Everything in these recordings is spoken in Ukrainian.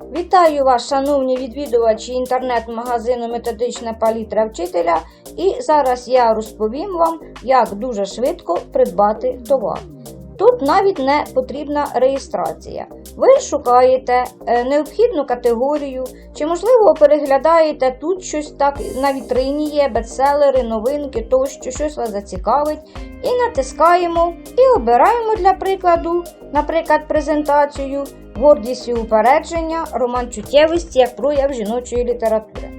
Вітаю вас, шановні відвідувачі інтернет-магазину Методична палітра вчителя. І зараз я розповім вам, як дуже швидко придбати товар. Тут навіть не потрібна реєстрація. Ви шукаєте е, необхідну категорію, чи, можливо, переглядаєте тут щось так на вітрині є, бестселери, новинки тощо, щось вас зацікавить. І натискаємо і обираємо для прикладу, наприклад, презентацію, гордість і упередження, роман чуттєвості як прояв жіночої літератури.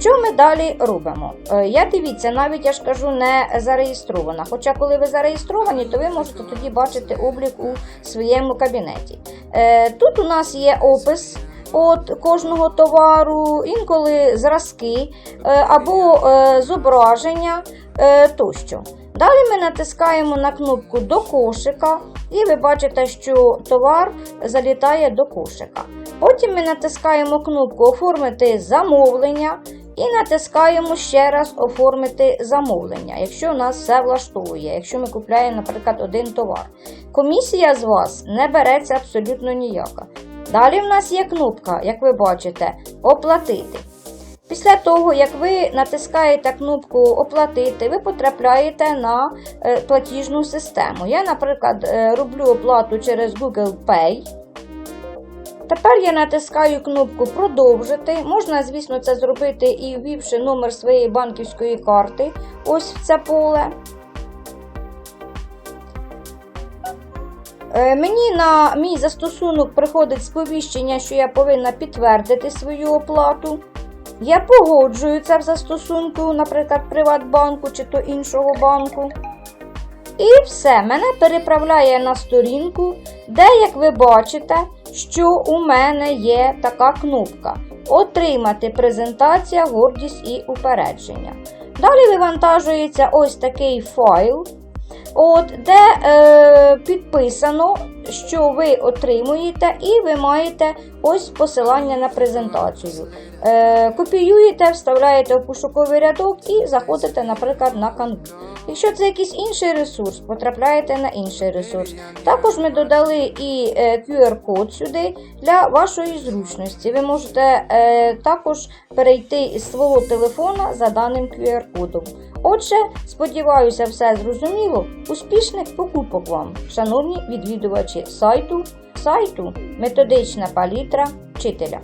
Що ми далі робимо? Е, Я дивіться, навіть я ж кажу, не зареєстрована. Хоча, коли ви зареєстровані, то ви можете тоді бачити облік у своєму кабінеті. Е, Тут у нас є опис. От кожного товару, інколи зразки е, або зображення тощо. Далі ми натискаємо на кнопку до кошика, і ви бачите, що товар залітає до кошика. Потім ми натискаємо кнопку Оформити замовлення і натискаємо ще раз Оформити замовлення, якщо у нас все влаштовує, якщо ми купляємо, наприклад, один товар. Комісія з вас не береться абсолютно ніяка. Далі в нас є кнопка, як ви бачите, Оплатити. Після того, як ви натискаєте кнопку Оплатити, ви потрапляєте на е, платіжну систему. Я, наприклад, е, роблю оплату через Google Pay. Тепер я натискаю кнопку Продовжити. Можна, звісно, це зробити і ввівши номер своєї банківської карти. Ось в це поле. Е, Мені на мій застосунок приходить сповіщення, що я повинна підтвердити свою оплату. Я погоджую це в застосунку, наприклад, Приватбанку чи то іншого банку. І все, мене переправляє на сторінку, де, як ви бачите, що у мене є така кнопка Отримати презентація, гордість і упередження. Далі вивантажується ось такий файл, от, де е, підписано, що ви отримуєте, і ви маєте ось посилання на презентацію. Е, копіюєте, вставляєте в пошуковий рядок і заходите, наприклад, на канву. Якщо це якийсь інший ресурс, потрапляєте на інший ресурс. Також ми додали і е, QR-код сюди для вашої зручності. Ви можете е, також перейти із свого телефона за даним QR-кодом. Отже, сподіваюся, все зрозуміло. Успішних покупок вам, шановні відвідувачі сайту, сайту Методична палітра вчителя.